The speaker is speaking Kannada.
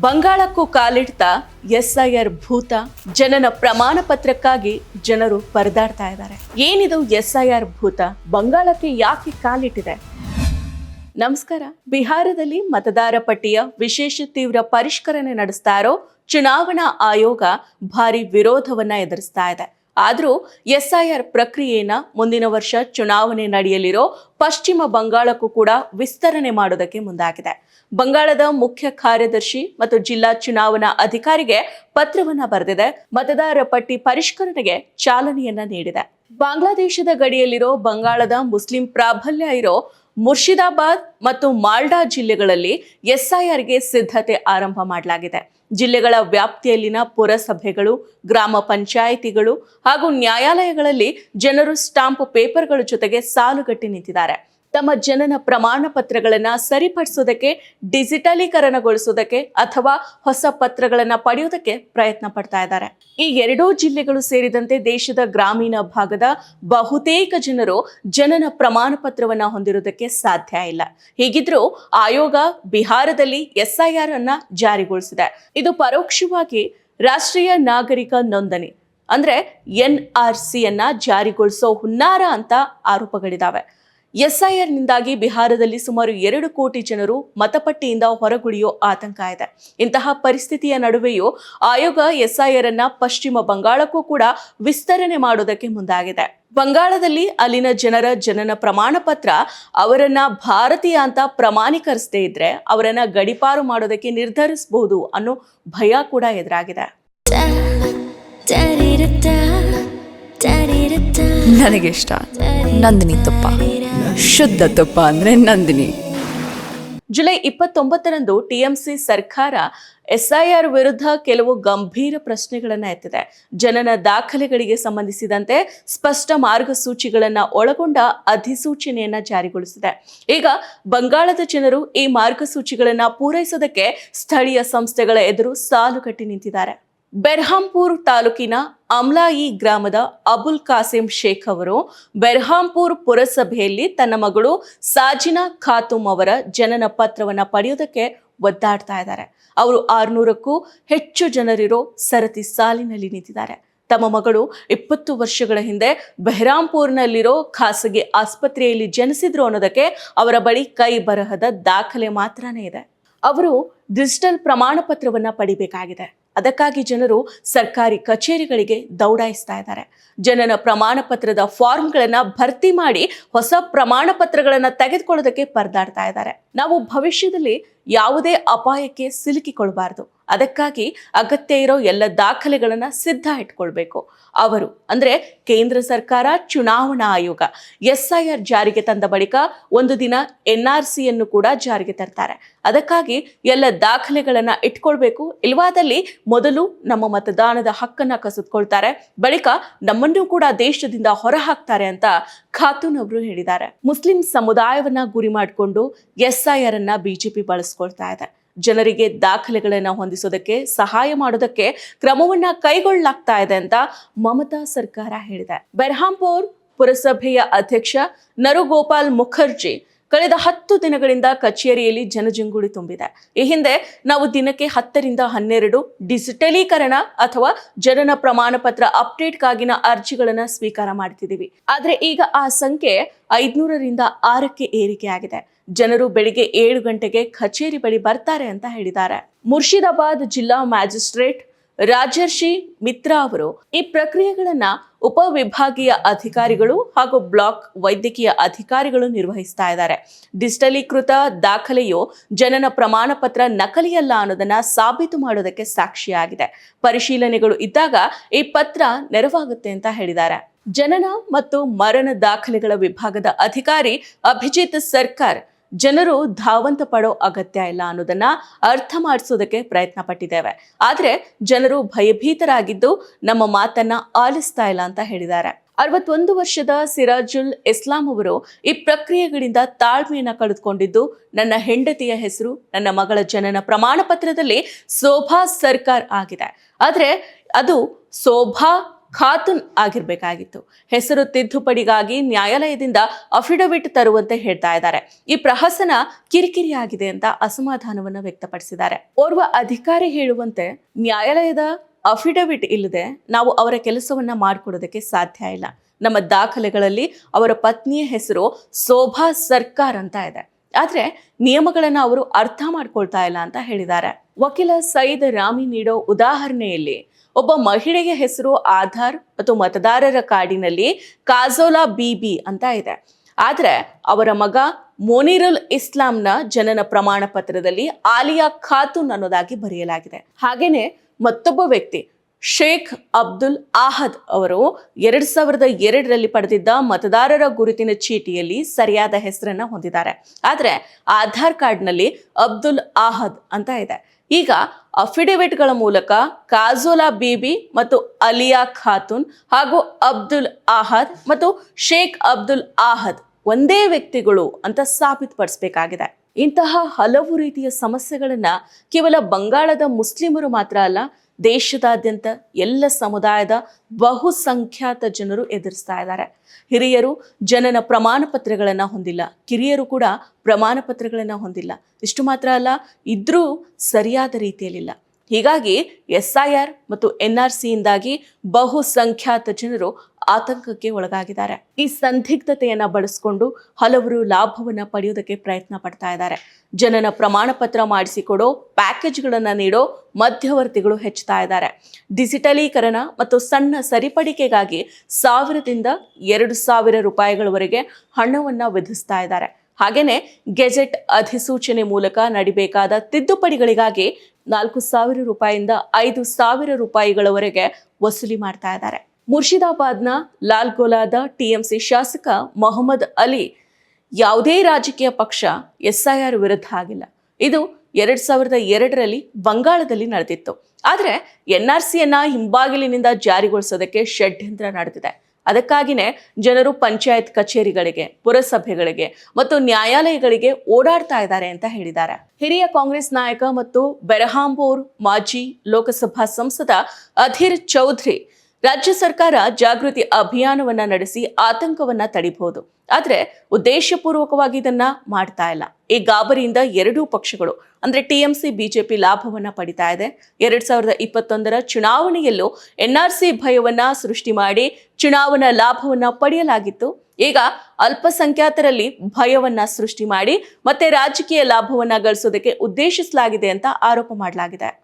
ಬಂಗಾಳಕ್ಕೂ ಕಾಲಿಡ್ತಾ ಎಸ್ಐಆರ್ ಭೂತ ಜನನ ಪ್ರಮಾಣ ಪತ್ರಕ್ಕಾಗಿ ಜನರು ಪರದಾಡ್ತಾ ಇದ್ದಾರೆ. ಏನಿದು ಎಸ್ಐಆರ್ ಭೂತ? ಬಂಗಾಳಕ್ಕೆ ಯಾಕೆ ಕಾಲಿಟ್ಟಿದೆ? ನಮಸ್ಕಾರ. ಬಿಹಾರದಲ್ಲಿ ಮತದಾರ ಪಟ್ಟಿಯ ವಿಶೇಷ ತೀವ್ರ ಪರಿಷ್ಕರಣೆ ನಡೆಸ್ತಾ ಚುನಾವಣಾ ಆಯೋಗ ಭಾರಿ ವಿರೋಧವನ್ನ ಎದುರಿಸ್ತಾ ಇದೆ. ಆದರೂ ಎಸ್ಐಆರ್ ಪ್ರಕ್ರಿಯೆಯನ್ನ ಮುಂದಿನ ವರ್ಷ ಚುನಾವಣೆ ನಡೆಯಲಿರೋ ಪಶ್ಚಿಮ ಬಂಗಾಳಕ್ಕೂ ಕೂಡ ವಿಸ್ತರಣೆ ಮಾಡೋದಕ್ಕೆ ಮುಂದಾಗಿದೆ. ಬಂಗಾಳದ ಮುಖ್ಯ ಕಾರ್ಯದರ್ಶಿ ಮತ್ತು ಜಿಲ್ಲಾ ಚುನಾವಣಾ ಅಧಿಕಾರಿಗೆ ಪತ್ರವನ್ನ ಬರೆದಿದೆ. ಮತದಾರ ಪಟ್ಟಿ ಪರಿಷ್ಕರಣೆಗೆ ಚಾಲನೆಯನ್ನ ನೀಡಿದೆ. ಬಾಂಗ್ಲಾದೇಶದ ಗಡಿಯಲ್ಲಿರೋ ಬಂಗಾಳದ ಮುಸ್ಲಿಂ ಪ್ರಾಬಲ್ಯ ಇರೋ ಮುರ್ಷಿದಾಬಾದ್ ಮತ್ತು ಮಾಲ್ಡಾ ಜಿಲ್ಲೆಗಳಲ್ಲಿ ಎಸ್ಐಆರ್ಗೆ ಸಿದ್ಧತೆ ಆರಂಭ ಮಾಡಲಾಗಿದೆ. ಜಿಲ್ಲೆಗಳ ವ್ಯಾಪ್ತಿಯಲ್ಲಿನ ಪುರಸಭೆಗಳು, ಗ್ರಾಮ ಪಂಚಾಯಿತಿಗಳು ಹಾಗೂ ನ್ಯಾಯಾಲಯಗಳಲ್ಲಿ ಜನರು ಸ್ಟಾಂಪ್ ಪೇಪರ್ಗಳ ಜೊತೆಗೆ ಸಾಲುಗಟ್ಟಿ ನಿಂತಿದ್ದಾರೆ. ತಮ್ಮ ಜನನ ಪ್ರಮಾಣ ಪತ್ರಗಳನ್ನು ಸರಿಪಡಿಸೋದಕ್ಕೆ, ಡಿಜಿಟಲೀಕರಣಗೊಳಿಸೋದಕ್ಕೆ ಅಥವಾ ಹೊಸ ಪತ್ರಗಳನ್ನು ಪಡೆಯೋದಕ್ಕೆ ಪ್ರಯತ್ನ ಪಡ್ತಾ ಇದ್ದಾರೆ. ಈ ಎರಡೂ ಜಿಲ್ಲೆಗಳು ಸೇರಿದಂತೆ ದೇಶದ ಗ್ರಾಮೀಣ ಭಾಗದ ಬಹುತೇಕ ಜನರು ಜನನ ಪ್ರಮಾಣ ಪತ್ರವನ್ನು ಹೊಂದಿರೋದಕ್ಕೆ ಸಾಧ್ಯ ಇಲ್ಲ. ಹೀಗಿದ್ರೂ ಆಯೋಗ ಬಿಹಾರದಲ್ಲಿ ಎಸ್ಐಆರ್ ಅನ್ನ ಜಾರಿಗೊಳಿಸಿದೆ. ಇದು ಪರೋಕ್ಷವಾಗಿ ರಾಷ್ಟ್ರೀಯ ನಾಗರಿಕ ನೋಂದಣಿ, ಅಂದ್ರೆ ಎನ್ ಆರ್ ಸಿ ಅನ್ನ ಜಾರಿಗೊಳಿಸೋ ಹುನ್ನಾರ ಅಂತ ಆರೋಪಗಳಿದಾವೆ. ಎಸ್ಐಆರ್ ನಿಂದಾಗಿ ಬಿಹಾರದಲ್ಲಿ ಸುಮಾರು ಎರಡು ಕೋಟಿ ಜನರು ಮತಪಟ್ಟಿಯಿಂದ ಹೊರಗುಳಿಯೋ ಆತಂಕ ಇದೆ. ಇಂತಹ ಪರಿಸ್ಥಿತಿಯ ನಡುವೆಯೂ ಆಯೋಗ ಎಸ್ಐಆರ್ ಅನ್ನ ಪಶ್ಚಿಮ ಬಂಗಾಳಕ್ಕೂ ಕೂಡ ವಿಸ್ತರಣೆ ಮಾಡೋದಕ್ಕೆ ಮುಂದಾಗಿದೆ. ಬಂಗಾಳದಲ್ಲಿ ಅಲ್ಲಿನ ಜನರ ಜನನ ಪ್ರಮಾಣ ಪತ್ರ, ಅವರನ್ನ ಭಾರತೀಯ ಅಂತ ಪ್ರಮಾಣೀಕರಿಸದೇ ಇದ್ರೆ ಅವರನ್ನ ಗಡಿಪಾರು ಮಾಡೋದಕ್ಕೆ ನಿರ್ಧರಿಸಬಹುದು ಅನ್ನೋ ಭಯ ಕೂಡ ಎದುರಾಗಿದೆ. ನನಗಿಷ್ಟ ನಂದಿನಿ ತುಪ್ಪ. ಶುದ್ಧ ತುಪ್ಪ ಅಂದ್ರೆ ನಂದಿನಿ. ಜುಲೈ ಇಪ್ಪತ್ತೊಂಬತ್ತರಂದು ಟಿಎಂಸಿ ಸರ್ಕಾರ ಎಸ್ಐಆರ್ ವಿರುದ್ಧ ಕೆಲವು ಗಂಭೀರ ಪ್ರಶ್ನೆಗಳನ್ನು ಎತ್ತಿದೆ. ಜನನ ದಾಖಲೆಗಳಿಗೆ ಸಂಬಂಧಿಸಿದಂತೆ ಸ್ಪಷ್ಟ ಮಾರ್ಗಸೂಚಿಗಳನ್ನು ಒಳಗೊಂಡ ಅಧಿಸೂಚನೆಯನ್ನು ಜಾರಿಗೊಳಿಸಿದೆ. ಈಗ ಬಂಗಾಳದ ಜನರು ಈ ಮಾರ್ಗಸೂಚಿಗಳನ್ನು ಪೂರೈಸೋದಕ್ಕೆ ಸ್ಥಳೀಯ ಸಂಸ್ಥೆಗಳ ಎದುರು ಸಾಲುಗಟ್ಟಿ ನಿಂತಿದ್ದಾರೆ. ಬೆರ್ಹಾಂಪುರ್ ತಾಲೂಕಿನ ಅಮ್ಲಾಯಿ ಗ್ರಾಮದ ಅಬುಲ್ ಕಾಸಿಂ ಶೇಖ್ ಅವರು ಬೆರ್ಹಾಂಪುರ್ ಪುರಸಭೆಯಲ್ಲಿ ತನ್ನ ಮಗಳು ಸಾಜಿನಾ ಖಾತುಮ್ ಅವರ ಜನನ ಪತ್ರವನ್ನ ಪಡೆಯೋದಕ್ಕೆ ಒದ್ದಾಡ್ತಾ ಇದ್ದಾರೆ. ಅವರು ಆರುನೂರಕ್ಕೂ ಹೆಚ್ಚು ಜನರಿರೋ ಸರತಿ ಸಾಲಿನಲ್ಲಿ ನಿಂತಿದ್ದಾರೆ. ತಮ್ಮ ಮಗಳು ಇಪ್ಪತ್ತು ವರ್ಷಗಳ ಹಿಂದೆ ಬೆಹರಾಂಪುರ್ನಲ್ಲಿರೋ ಖಾಸಗಿ ಆಸ್ಪತ್ರೆಯಲ್ಲಿ ಜನಿಸಿದ್ರು ಅನ್ನೋದಕ್ಕೆ ಅವರ ಬಳಿ ಕೈ ಬರಹದ ದಾಖಲೆ ಮಾತ್ರನೇ ಇದೆ. ಅವರು ಡಿಜಿಟಲ್ ಪ್ರಮಾಣ ಪತ್ರವನ್ನು ಪಡಿಬೇಕಾಗಿದೆ. ಅದಕ್ಕಾಗಿ ಜನರು ಸರ್ಕಾರಿ ಕಚೇರಿಗಳಿಗೆ ದೌಡಾಯಿಸ್ತಾ ಇದ್ದಾರೆ. ಜನನ ಪ್ರಮಾಣ ಪತ್ರದ ಫಾರ್ಮ್ಗಳನ್ನು ಭರ್ತಿ ಮಾಡಿ ಹೊಸ ಪ್ರಮಾಣ ಪತ್ರಗಳನ್ನು ತೆಗೆದುಕೊಳ್ಳೋದಕ್ಕೆ ಪರದಾಡ್ತಾ ಇದ್ದಾರೆ. ನಾವು ಭವಿಷ್ಯದಲ್ಲಿ ಯಾವುದೇ ಅಪಾಯಕ್ಕೆ ಸಿಲುಕಿಕೊಳ್ಬಾರ್ದು ಅದಕ್ಕಾಗಿ ಅಗತ್ಯ ಇರೋ ಎಲ್ಲ ದಾಖಲೆಗಳನ್ನು ಸಿದ್ಧ ಇಟ್ಕೊಳ್ಬೇಕು. ಅವರು, ಅಂದ್ರೆ ಕೇಂದ್ರ ಸರ್ಕಾರ, ಚುನಾವಣಾ ಆಯೋಗ, ಎಸ್ಐಆರ್ ಜಾರಿಗೆ ತಂದ ಬಳಿಕ ಒಂದು ದಿನ ಎನ್ ಆರ್ ಸಿಯನ್ನು ಕೂಡ ಜಾರಿಗೆ ತರ್ತಾರೆ. ಅದಕ್ಕಾಗಿ ಎಲ್ಲ ದಾಖಲೆಗಳನ್ನು ಇಟ್ಕೊಳ್ಬೇಕು. ಇಲ್ವಾದಲ್ಲಿ ಮೊದಲು ನಮ್ಮ ಮತದಾನದ ಹಕ್ಕನ್ನು ಕಸಿದ್ಕೊಳ್ತಾರೆ. ಬಳಿಕ ನಮ್ಮನ್ನು ಕೂಡ ದೇಶದಿಂದ ಹೊರ ಹಾಕ್ತಾರೆ ಅಂತ ಖಾತೂನ್ ಅವರು ಹೇಳಿದ್ದಾರೆ. ಮುಸ್ಲಿಂ ಸಮುದಾಯವನ್ನ ಗುರಿ ಮಾಡಿಕೊಂಡು ಎಸ್ ಐ ಆರ್ ಅನ್ನ ಬಿಜೆಪಿ ಬಳಸ್ಕೊಳ್ತಾ ಇದೆ. ಜನರಿಗೆ ದಾಖಲೆಗಳನ್ನು ಹೊಂದಿಸೋದಕ್ಕೆ ಸಹಾಯ ಮಾಡೋದಕ್ಕೆ ಕ್ರಮವನ್ನ ಕೈಗೊಳ್ಳಲಾಗ್ತಾ ಇದೆ ಅಂತ ಮಮತಾ ಸರ್ಕಾರ ಹೇಳಿದೆ. ಬೆರ್ಹಾಂಪುರ್ ಪುರಸಭೆಯ ಅಧ್ಯಕ್ಷ ನರುಗೋಪಾಲ್ ಮುಖರ್ಜಿ ಕಳೆದ ಹತ್ತು ದಿನಗಳಿಂದ ಕಚೇರಿಯಲ್ಲಿ ಜನಜಂಗುಳಿ ತುಂಬಿದೆ. ಈ ಹಿಂದೆ ನಾವು ದಿನಕ್ಕೆ ಹತ್ತರಿಂದ ಹನ್ನೆರಡು ಡಿಜಿಟಲೀಕರಣ ಅಥವಾ ಜನನ ಪ್ರಮಾಣ ಪತ್ರ ಅಪ್ಡೇಟ್ಗಾಗಿನ ಅರ್ಜಿಗಳನ್ನು ಸ್ವೀಕಾರ ಮಾಡ್ತಿದ್ದೀವಿ. ಆದರೆ ಈಗ ಆ ಸಂಖ್ಯೆ ಐದ್ನೂರರಿಂದ ಆರಕ್ಕೆ ಏರಿಕೆಯಾಗಿದೆ ಜನರು ಬೆಳಿಗ್ಗೆ ಏಳು ಗಂಟೆಗೆ ಕಚೇರಿ ಬಳಿ ಬರ್ತಾರೆ ಅಂತ ಹೇಳಿದ್ದಾರೆ. ಮುರ್ಷಿದಾಬಾದ್ ಜಿಲ್ಲಾ ಮ್ಯಾಜಿಸ್ಟ್ರೇಟ್ ರಾಜರ್ಷಿ ಮಿತ್ರಾ ಅವರು ಈ ಪ್ರಕ್ರಿಯೆಗಳನ್ನ ಉಪವಿಭಾಗೀಯ ಅಧಿಕಾರಿಗಳು ಹಾಗೂ ಬ್ಲಾಕ್ ವೈದ್ಯಕೀಯ ಅಧಿಕಾರಿಗಳು ನಿರ್ವಹಿಸ್ತಾ ಇದ್ದಾರೆ. ಡಿಜಿಟಲೀಕೃತ ದಾಖಲೆಯು ಜನನ ಪ್ರಮಾಣ ಪತ್ರ ನಕಲಿಯಲ್ಲ ಅನ್ನೋದನ್ನ ಸಾಬೀತು ಮಾಡೋದಕ್ಕೆ ಸಾಕ್ಷಿಯಾಗಿದೆ. ಪರಿಶೀಲನೆಗಳು ಇದ್ದಾಗ ಈ ಪತ್ರ ನೆರವಾಗುತ್ತೆ ಅಂತ ಹೇಳಿದ್ದಾರೆ. ಜನನ ಮತ್ತು ಮರಣ ದಾಖಲೆಗಳ ವಿಭಾಗದ ಅಧಿಕಾರಿ ಅಭಿಜಿತ್ ಸರ್ಕಾರ್ ಜನರು ಧಾವಂತ ಪಡೋ ಅಗತ್ಯ ಇಲ್ಲ ಅನ್ನೋದನ್ನ ಅರ್ಥ ಮಾಡಿಸೋದಕ್ಕೆ ಪ್ರಯತ್ನ ಪಟ್ಟಿದ್ದೇವೆ. ಆದ್ರೆ ಜನರು ಭಯಭೀತರಾಗಿದ್ದು ನಮ್ಮ ಮಾತನ್ನ ಆಲಿಸ್ತಾ ಇಲ್ಲ ಅಂತ ಹೇಳಿದ್ದಾರೆ. ಅರವತ್ತೊಂದು ವರ್ಷದ ಸಿರಾಜುಲ್ ಇಸ್ಲಾಂ ಅವರು ಈ ಪ್ರಕ್ರಿಯೆಗಳಿಂದ ತಾಳ್ಮೆಯನ್ನು ಕಳೆದುಕೊಂಡಿದ್ದು ನನ್ನ ಹೆಂಡತಿಯ ಹೆಸರು, ನನ್ನ ಮಗಳ ಜನನ ಪ್ರಮಾಣ ಪತ್ರದಲ್ಲಿ ಶೋಭಾ ಸರ್ಕಾರ್ ಆಗಿದೆ. ಆದ್ರೆ ಅದು ಶೋಭಾ ಖಾತುನ್ ಆಗಿರಬೇಕಾಗಿತ್ತು. ಹೆಸರು ತಿದ್ದುಪಡಿಗಾಗಿ ನ್ಯಾಯಾಲಯದಿಂದ ಅಫಿಡವಿಟ್ ತರುವಂತೆ ಹೇಳ್ತಾ ಇದ್ದಾರೆ. ಈ ಪ್ರಹಸನ ಕಿರಿಕಿರಿಯಾಗಿದೆ ಅಂತ ಅಸಮಾಧಾನವನ್ನು ವ್ಯಕ್ತಪಡಿಸಿದ್ದಾರೆ. ಓರ್ವ ಅಧಿಕಾರಿ ಹೇಳುವಂತೆ, ನ್ಯಾಯಾಲಯದ ಅಫಿಡವಿಟ್ ಇಲ್ಲದೆ ನಾವು ಅವರ ಕೆಲಸವನ್ನ ಮಾಡಿಕೊಡೋದಕ್ಕೆ ಸಾಧ್ಯ ಇಲ್ಲ. ನಮ್ಮ ದಾಖಲೆಗಳಲ್ಲಿ ಅವರ ಪತ್ನಿಯ ಹೆಸರು ಶೋಭಾ ಸರ್ಕಾರ್ ಅಂತ ಇದೆ. ಆದ್ರೆ ನಿಯಮಗಳನ್ನು ಅವರು ಅರ್ಥ ಮಾಡ್ಕೊಳ್ತಾ ಇಲ್ಲ ಅಂತ ಹೇಳಿದ್ದಾರೆ. ವಕೀಲ ಸೈದ್ ರಾಮಿ ನೀಡೋ ಉದಾಹರಣೆಯಲ್ಲಿ ಒಬ್ಬ ಮಹಿಳೆಯ ಹೆಸರು ಆಧಾರ್ ಮತ್ತು ಮತದಾರರ ಕಾರ್ಡಿನಲ್ಲಿ ಕಾಜೋಲಾ ಬಿಬಿ ಅಂತ ಇದೆ. ಆದರೆ ಅವರ ಮಗ ಮೊನಿರುಲ್ ಇಸ್ಲಾಂನ ಜನನ ಪ್ರಮಾಣ ಪತ್ರದಲ್ಲಿ ಆಲಿಯಾ ಖಾತೂನ್ ಅನ್ನೋದಾಗಿ ಬರೆಯಲಾಗಿದೆ. ಹಾಗೆಯೇ ಮತ್ತೊಬ್ಬ ವ್ಯಕ್ತಿ ಶೇಖ್ ಅಬ್ದುಲ್ ಆಹದ್ ಅವರು ಎರಡ್ ಸಾವಿರದ ಎರಡರಲ್ಲಿ ಪಡೆದಿದ್ದ ಮತದಾರರ ಗುರುತಿನ ಚೀಟಿಯಲ್ಲಿ ಸರಿಯಾದ ಹೆಸರನ್ನ ಹೊಂದಿದ್ದಾರೆ. ಆದರೆ ಆಧಾರ್ ಕಾರ್ಡ್ನಲ್ಲಿ ಅಬ್ದುಲ್ ಆಹದ್ ಅಂತ ಇದೆ. ಈಗ ಅಫಿಡವಿಟ್ಗಳ ಮೂಲಕ ಕಾಜೋಲಾ ಬೀಬಿ ಮತ್ತು ಅಲಿಯಾ ಖಾತೂನ್ ಹಾಗೂ ಅಬ್ದುಲ್ ಆಹದ್ ಮತ್ತು ಶೇಖ್ ಅಬ್ದುಲ್ ಆಹದ್ ಒಂದೇ ವ್ಯಕ್ತಿಗಳು ಅಂತ ಸಾಬೀತುಪಡಿಸಬೇಕಾಗಿದೆ. ಇಂತಹ ಹಲವು ರೀತಿಯ ಸಮಸ್ಯೆಗಳನ್ನು ಕೇವಲ ಬಂಗಾಳದ ಮುಸ್ಲಿಮರು ಮಾತ್ರ ಅಲ್ಲ ದೇಶದಾದ್ಯಂತ ಎಲ್ಲ ಸಮುದಾಯದ ಬಹುಸಂಖ್ಯಾತ ಜನರು ಎದುರಿಸ್ತಾ ಇದ್ದಾರೆ. ಹಿರಿಯರು ಜನನ ಪ್ರಮಾಣ ಪತ್ರಗಳನ್ನು ಹೊಂದಿಲ್ಲ. ಕಿರಿಯರು ಕೂಡ ಪ್ರಮಾಣ ಪತ್ರಗಳನ್ನು ಹೊಂದಿಲ್ಲ. ಇಷ್ಟು ಮಾತ್ರ ಅಲ್ಲ, ಇದ್ರೂ ಸರಿಯಾದ ರೀತಿಯಲ್ಲಿಲ್ಲ. ಹೀಗಾಗಿ ಎಸ್ಐಆರ್ ಮತ್ತು ಎನ್ಆರ್ ಸಿಯಿಂದಾಗಿ ಬಹುಸಂಖ್ಯಾತ ಜನರು ಆತಂಕಕ್ಕೆ ಒಳಗಾಗಿದ್ದಾರೆ. ಈ ಸಂದಿಗ್ಧತೆಯನ್ನ ಬಳಸಿಕೊಂಡು ಹಲವರು ಲಾಭವನ್ನ ಪಡೆಯೋದಕ್ಕೆ ಪ್ರಯತ್ನ ಪಡ್ತಾ ಇದ್ದಾರೆ. ಜನನ ಪ್ರಮಾಣ ಪತ್ರ ಮಾಡಿಸಿಕೊಡೋ, ಪ್ಯಾಕೇಜ್ಗಳನ್ನ ನೀಡೋ ಮಧ್ಯವರ್ತಿಗಳು ಹೆಚ್ಚುತ್ತಾ ಇದ್ದಾರೆ. ಡಿಜಿಟಲೀಕರಣ ಮತ್ತು ಸಣ್ಣ ಸರಿಪಡಿಕೆಗಾಗಿ ಸಾವಿರದಿಂದ ಎರಡು ಸಾವಿರ ರೂಪಾಯಿಗಳವರೆಗೆ ಹಣವನ್ನ ವಿಧಿಸ್ತಾ ಇದ್ದಾರೆ. ಹಾಗೇನೆ ಗೆಜೆಟ್ ಅಧಿಸೂಚನೆ ಮೂಲಕ ನಡಿಬೇಕಾದ ತಿದ್ದುಪಡಿಗಳಿಗಾಗಿ ನಾಲ್ಕು ಸಾವಿರ ರೂಪಾಯಿಯಿಂದ ಐದು ಸಾವಿರ ರೂಪಾಯಿಗಳವರೆಗೆ ವಸೂಲಿ ಮಾಡ್ತಾ ಇದ್ದಾರೆ. ಮುರ್ಷಿದಾಬಾದ್ನ ಲಾಲ್ಗೋಲಾದ ಟಿಎಂಸಿ ಶಾಸಕ ಮೊಹಮ್ಮದ್ ಅಲಿ ಯಾವುದೇ ರಾಜಕೀಯ ಪಕ್ಷ ಎಸ್ಐಆರ್ ವಿರುದ್ಧ ಆಗಿಲ್ಲ. ಇದು ಎರಡ್ ಸಾವಿರದ ಎರಡರಲ್ಲಿ ಬಂಗಾಳದಲ್ಲಿ ನಡೆದಿತ್ತು. ಆದರೆ ಎನ್ಆರ್ಸಿಯನ್ನ ಆರ್ ಸಿಯನ್ನ ಹಿಂಬಾಗಿಲಿನಿಂದ ಜಾರಿಗೊಳಿಸೋದಕ್ಕೆ ಷಡ್ಯಂತ್ರ ನಡೆದಿದೆ. ಅದಕ್ಕಾಗಿನೇ ಜನರು ಪಂಚಾಯತ್ ಕಚೇರಿಗಳಿಗೆ, ಪುರಸಭೆಗಳಿಗೆ ಮತ್ತು ನ್ಯಾಯಾಲಯಗಳಿಗೆ ಓಡಾಡ್ತಾ ಇದ್ದಾರೆ ಅಂತ ಹೇಳಿದ್ದಾರೆ. ಹಿರಿಯ ಕಾಂಗ್ರೆಸ್ ನಾಯಕ ಮತ್ತು ಬೆರಹಾಂಪುರ್ ಮಾಜಿ ಲೋಕಸಭಾ ಸಂಸದ ಅಧೀರ್ ಚೌಧರಿ ರಾಜ್ಯ ಸರ್ಕಾರ ಜಾಗೃತಿ ಅಭಿಯಾನವನ್ನ ನಡೆಸಿ ಆತಂಕವನ್ನ ತಡಿಬಹುದು. ಆದ್ರೆ ಉದ್ದೇಶಪೂರ್ವಕವಾಗಿ ಇದನ್ನ ಮಾಡ್ತಾ ಇಲ್ಲ. ಈ ಗಾಬರಿಯಿಂದ ಎರಡೂ ಪಕ್ಷಗಳು, ಅಂದ್ರೆ ಟಿಎಂಸಿ ಬಿಜೆಪಿ ಲಾಭವನ್ನ ಪಡಿತಾ ಇದೆ. ಎರಡ್ ಸಾವಿರದ ಇಪ್ಪತ್ತೊಂದರ ಚುನಾವಣೆಯಲ್ಲೂ ಎನ್ಆರ್ಸಿ ಭಯವನ್ನ ಸೃಷ್ಟಿ ಮಾಡಿ ಚುನಾವಣಾ ಲಾಭವನ್ನ ಪಡೆಯಲಾಗಿತ್ತು. ಈಗ ಅಲ್ಪಸಂಖ್ಯಾತರಲ್ಲಿ ಭಯವನ್ನ ಸೃಷ್ಟಿ ಮಾಡಿ ಮತ್ತೆ ರಾಜಕೀಯ ಲಾಭವನ್ನ ಗಳಿಸೋದಕ್ಕೆ ಉದ್ದೇಶಿಸಲಾಗಿದೆ ಅಂತ ಆರೋಪ ಮಾಡಲಾಗಿದೆ.